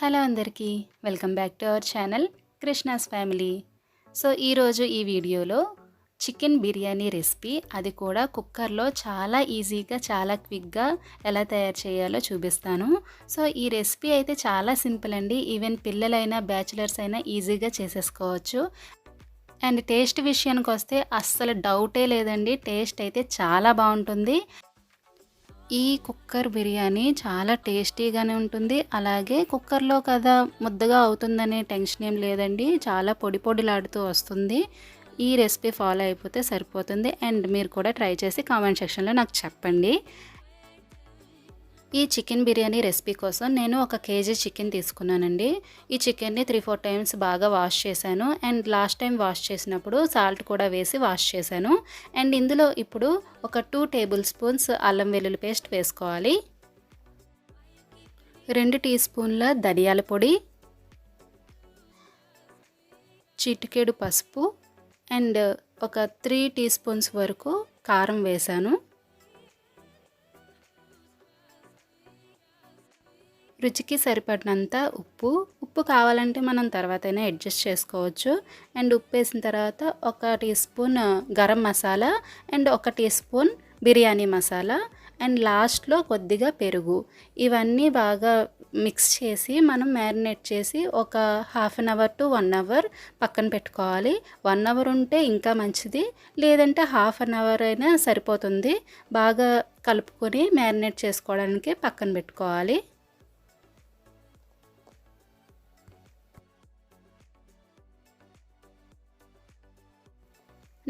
Hello అందరికీ welcome back to our channel Krishna's family. So ఈరోజు ఈ వీడియోలో చికెన్ బిర్యానీ రెసిపీ అది కూడా కుక్కర్లో చాలా ఈజీగా చాలా క్విక్గా ఎలా తయారు చేయాలో చూపిస్తాను. సో ఈ రెసిపీ అయితే చాలా సింపుల్ అండి. ఈవెన్ పిల్లలైనా బ్యాచిలర్స్ అయినా ఈజీగా చేసేసుకోవచ్చు. అండ్ టేస్ట్ విషయానికి వస్తే అస్సలు డౌటే లేదండి. టేస్ట్ అయితే చాలా బాగుంటుంది. ఈ కుక్కర్ బిర్యానీ చాలా టేస్టీగానే ఉంటుంది. అలాగే కుక్కర్లో కదా ముద్దగా అవుతుందనే టెన్షన్ ఏం లేదండి. చాలా పొడి పొడిలాడుతూ వస్తుంది. ఈ రెసిపీ ఫాలో అయిపోతే సరిపోతుంది. అండ్ మీరు కూడా ట్రై చేసి కామెంట్ సెక్షన్లో నాకు చెప్పండి. ఈ చికెన్ బిర్యానీ రెసిపీ కోసం నేను ఒక కేజీ చికెన్ తీసుకున్నానండి. ఈ చికెన్ని త్రీ ఫోర్ టైమ్స్ బాగా వాష్ చేశాను. అండ్ లాస్ట్ టైం వాష్ చేసినప్పుడు సాల్ట్ కూడా వేసి వాష్ చేశాను. అండ్ ఇందులో ఇప్పుడు ఒక టూ టేబుల్ స్పూన్స్ అల్లం వెల్లుల్లి పేస్ట్ వేసుకోవాలి. రెండు టీ స్పూన్ల ధనియాల పొడి చిటికెడు పసుపు అండ్ ఒక త్రీ టీ స్పూన్స్ వరకు కారం వేశాను. రుచికి సరిపడినంత ఉప్పు. ఉప్పు కావాలంటే మనం తర్వాతైనా అడ్జస్ట్ చేసుకోవచ్చు. అండ్ ఉప్పు వేసిన తర్వాత ఒక teaspoon garam masala and ఒక teaspoon biryani masala and లాస్ట్లో కొద్దిగా పెరుగు. ఇవన్నీ బాగా మిక్స్ చేసి మనం మ్యారినేట్ చేసి ఒక half an hour to one hour పక్కన పెట్టుకోవాలి. వన్ అవర్ ఉంటే ఇంకా మంచిది. లేదంటే హాఫ్ అన్ అవర్ అయినా సరిపోతుంది. బాగా కలుపుకొని మ్యారినేట్ చేసుకోవడానికి పక్కన పెట్టుకోవాలి.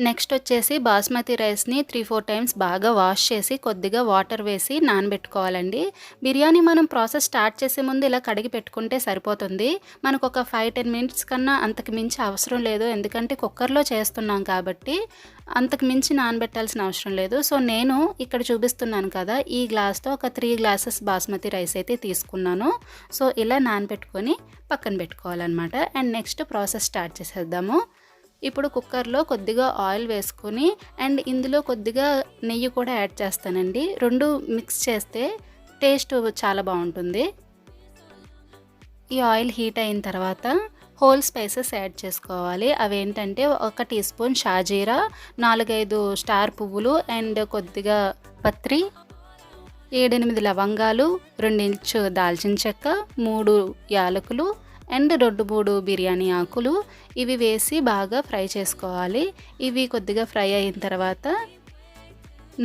నెక్స్ట్ వచ్చేసి బాస్మతి రైస్ని త్రీ ఫోర్ టైమ్స్ బాగా వాష్ చేసి కొద్దిగా వాటర్ వేసి నానబెట్టుకోవాలండి. బిర్యానీ మనం ప్రాసెస్ స్టార్ట్ చేసే ముందు ఇలా కడిగి పెట్టుకుంటే సరిపోతుంది. మనకు ఒక ఫైవ్ టెన్ మినిట్స్ కన్నా అంతకు మించి అవసరం లేదు. ఎందుకంటే కుక్కర్లో చేస్తున్నాం కాబట్టి అంతకు మించి నానబెట్టాల్సిన అవసరం లేదు. సో నేను ఇక్కడ చూపిస్తున్నాను కదా ఈ గ్లాస్తో ఒక త్రీ గ్లాసెస్ బాస్మతి రైస్ అయితే తీసుకున్నాను. సో ఇలా నానబెట్టుకొని పక్కన పెట్టుకోవాలన్నమాట. అండ్ నెక్స్ట్ ప్రాసెస్ స్టార్ట్ చేసేద్దాము. ఇప్పుడు కుక్కర్లో కొద్దిగా ఆయిల్ వేసుకొని అండ్ ఇందులో కొద్దిగా నెయ్యి కూడా యాడ్ చేస్తానండి. రెండు మిక్స్ చేస్తే టేస్ట్ చాలా బాగుంటుంది. ఈ ఆయిల్ హీట్ అయిన తర్వాత హోల్ స్పైసెస్ యాడ్ చేసుకోవాలి. అవేంటంటే ఒక టీ స్పూన్ షాజీరా నాలుగైదు స్టార్ పువ్వులు అండ్ కొద్దిగా పత్రి ఏడెనిమిది లవంగాలు రెండించు దాల్చిన చెక్క మూడు యాలకులు అండ్ రెండు మూడు బిర్యానీ ఆకులు ఇవి వేసి బాగా ఫ్రై చేసుకోవాలి. ఇవి కొద్దిగా ఫ్రై అయిన తర్వాత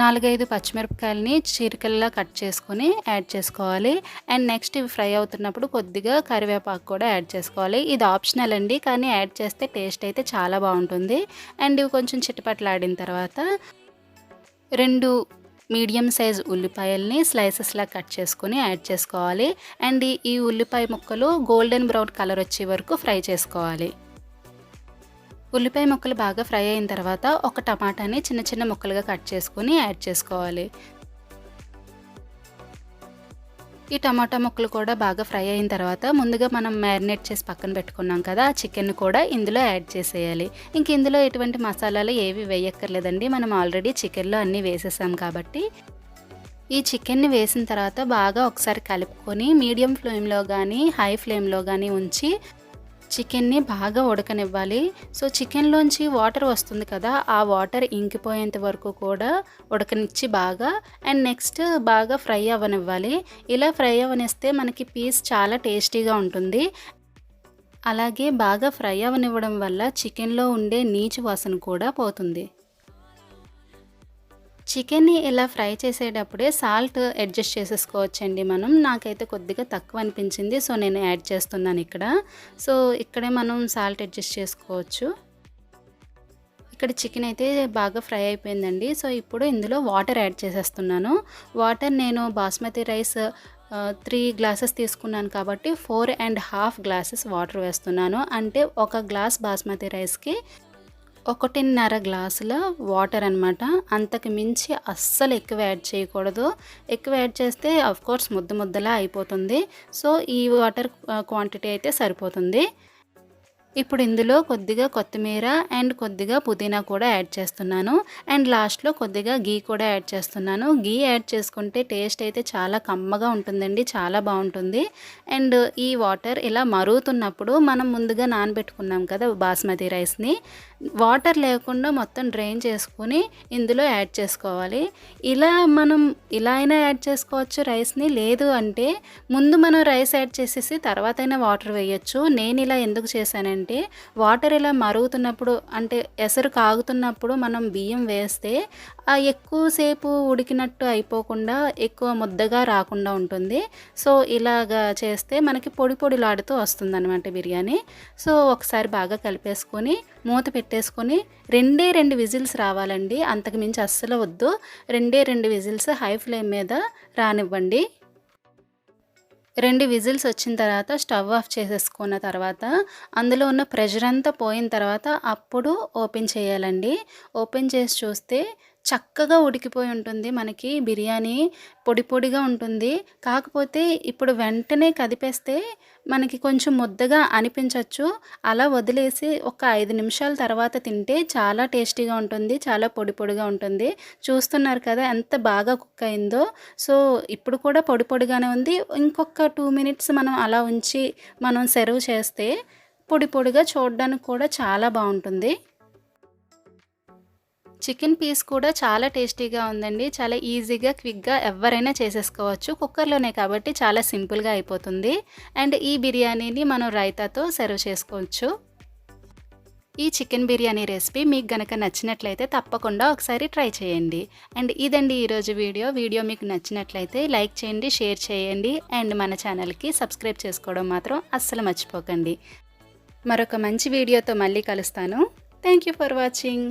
నాలుగైదు పచ్చిమిరపకాయలని చీరికల్లా కట్ చేసుకొని యాడ్ చేసుకోవాలి. అండ్ నెక్స్ట్ ఇవి ఫ్రై అవుతున్నప్పుడు కొద్దిగా కరివేపాకు కూడా యాడ్ చేసుకోవాలి. ఇది ఆప్షనల్ అండి కానీ యాడ్ చేస్తే టేస్ట్ అయితే చాలా బాగుంటుంది. అండ్ ఇవి కొంచెం చిట్టుపట్లాడిన తర్వాత రెండు మీడియం సైజ్ ఉల్లిపాయల్ని స్లైసెస్లా కట్ చేసుకొని యాడ్ చేసుకోవాలి. అండ్ ఈ ఉల్లిపాయ ముక్కలు గోల్డెన్ బ్రౌన్ కలర్ వచ్చే వరకు ఫ్రై చేసుకోవాలి. ఉల్లిపాయ ముక్కలు బాగా ఫ్రై అయిన తర్వాత ఒక టమాటాని చిన్న చిన్న ముక్కలుగా కట్ చేసుకొని యాడ్ చేసుకోవాలి. ఈ టమాటా ముక్కలు కూడా బాగా ఫ్రై అయిన తర్వాత ముందుగా మనం మ్యారినేట్ చేసి పక్కన పెట్టుకున్నాం కదా ఆ చికెన్ కూడా ఇందులో యాడ్ చేసేయాలి. ఇంక ఇందులో ఎటువంటి మసాలాలు ఏవి వేయక్కర్లేదండి మనం ఆల్రెడీ చికెన్లో అన్నీ వేసేసాం కాబట్టి. ఈ చికెన్ని వేసిన తర్వాత బాగా ఒకసారి కలుపుకొని మీడియం ఫ్లేమ్లో కానీ హై ఫ్లేమ్లో కానీ ఉంచి చికెన్ని బాగా ఉడకనివ్వాలి. సో చికెన్లోంచి వాటర్ వస్తుంది కదా ఆ వాటర్ ఇంకిపోయేంత వరకు కూడా ఉడకనిచ్చి బాగా అండ్ నెక్స్ట్ బాగా ఫ్రై అవ్వనివ్వాలి. ఇలా ఫ్రై అవ్వనిస్తే మనకి పీస్ చాలా టేస్టీగా ఉంటుంది. అలాగే బాగా ఫ్రై అవ్వనివ్వడం వల్ల చికెన్లో ఉండే నీచు వాసన కూడా పోతుంది. చికెన్ని ఇలా ఫ్రై చేసేటప్పుడే సాల్ట్ అడ్జస్ట్ చేసేసుకోవచ్చండి మనం. నాకైతే కొద్దిగా తక్కువ అనిపించింది సో నేను యాడ్ చేస్తున్నాను ఇక్కడ. సో ఇక్కడే మనం సాల్ట్ అడ్జస్ట్ చేసుకోవచ్చు. ఇక్కడ చికెన్ అయితే బాగా ఫ్రై అయిపోయిందండి. సో ఇప్పుడు ఇందులో వాటర్ యాడ్ చేసేస్తున్నాను. వాటర్ నేను బాస్మతి రైస్ త్రీ గ్లాసెస్ తీసుకున్నాను కాబట్టి four and half glasses water వేస్తున్నాను. అంటే ఒక గ్లాస్ బాస్మతి రైస్కి ఒకటిన్నర గ్లాసుల వాటర్ అనమాట అంతకు మించి అస్సలు ఎక్కువ యాడ్ చేయకూడదు. ఎక్కువ యాడ్ చేస్తే కోర్స్ ముద్ద ముద్దలా అయిపోతుంది. సో ఈ వాటర్ క్వాంటిటీ అయితే సరిపోతుంది. ఇప్పుడు ఇందులో కొద్దిగా కొత్తిమీర అండ్ కొద్దిగా పుదీనా కూడా యాడ్ చేస్తున్నాను. అండ్ లాస్ట్లో కొద్దిగా గీ కూడా యాడ్ చేస్తున్నాను. గీ యాడ్ చేసుకుంటే టేస్ట్ అయితే చాలా కమ్మగా ఉంటుందండి చాలా బాగుంటుంది. అండ్ ఈ వాటర్ ఇలా మరుగుతున్నప్పుడు మనం ముందుగా నానబెట్టుకున్నాం కదా బాస్మతి రైస్ని వాటర్ లేకుండా మొత్తం డ్రైన్ చేసుకుని ఇందులో యాడ్ చేసుకోవాలి. ఇలా మనం ఇలా అయినా యాడ్ చేసుకోవచ్చు రైస్ని లేదు అంటే ముందు మనం రైస్ యాడ్ చేసేసి తర్వాత అయినా వాటర్ వేయచ్చు. నేను ఇలా ఎందుకు చేశానండి ఏంటంటే వాటర్ ఇలా మరుగుతున్నప్పుడు అంటే ఎసరు కాగుతున్నప్పుడు మనం బియ్యం వేస్తే ఎక్కువసేపు ఉడికినట్టు అయిపోకుండా ఎక్కువ ముద్దగా రాకుండా ఉంటుంది. సో ఇలాగా చేస్తే మనకి పొడి పొడిలాడుతూ వస్తుంది అనమాట బిర్యానీ. సో ఒకసారి బాగా కలిపేసుకొని మూత పెట్టేసుకొని రెండే రెండు విజిల్స్ రావాలండి. అంతకు మించి అస్సలు వద్దు. రెండే రెండు విజిల్స్ హై ఫ్లేమ్ మీద రానివ్వండి. రెండు విజిల్స్ వచ్చిన తర్వాత స్టవ్ ఆఫ్ చేసేసుకున్న తర్వాత అందులో ఉన్న ప్రెషర్ అంతా పోయిన తర్వాత అప్పుడు ఓపెన్ చేయాలండి. ఓపెన్ చేసి చూస్తే చక్కగా ఉడికిపోయి ఉంటుంది మనకి. బిర్యానీ పొడి పొడిగా ఉంటుంది. కాకపోతే ఇప్పుడు వెంటనే కదిపేస్తే మనకి కొంచెం ముద్దగా అనిపించవచ్చు అలా వదిలేసి ఒక ఐదు నిమిషాల తర్వాత తింటే చాలా టేస్టీగా ఉంటుంది చాలా పొడి పొడిగా ఉంటుంది. చూస్తున్నారు కదా ఎంత బాగా కుక్ అయిందో. సో ఇప్పుడు కూడా పొడి పొడిగానే ఉంది. ఇంకొక టూ మినిట్స్ మనం అలా ఉంచి మనం సర్వ్ చేస్తే పొడి పొడిగా చూడడానికి కూడా చాలా బాగుంటుంది. చికెన్ పీస్ కూడా చాలా టేస్టీగా ఉందండి. చాలా ఈజీగా క్విక్గా ఎవరైనా చేసేసుకోవచ్చు. కుక్కర్లోనే కాబట్టి చాలా సింపుల్గా అయిపోతుంది. అండ్ ఈ బిర్యానీని మనం రైతాతో సర్వ్ చేసుకోవచ్చు. ఈ చికెన్ బిర్యానీ రెసిపీ మీకు గనక నచ్చినట్లయితే తప్పకుండా ఒకసారి ట్రై చేయండి. అండ్ ఇదండి ఈరోజు వీడియో. వీడియో మీకు నచ్చినట్లయితే లైక్ చేయండి షేర్ చేయండి. అండ్ మన ఛానల్కి సబ్స్క్రైబ్ చేసుకోవడం మాత్రం అస్సలు మర్చిపోకండి. మరొక మంచి వీడియోతో మళ్ళీ కలుస్తాను. Thank you for watching.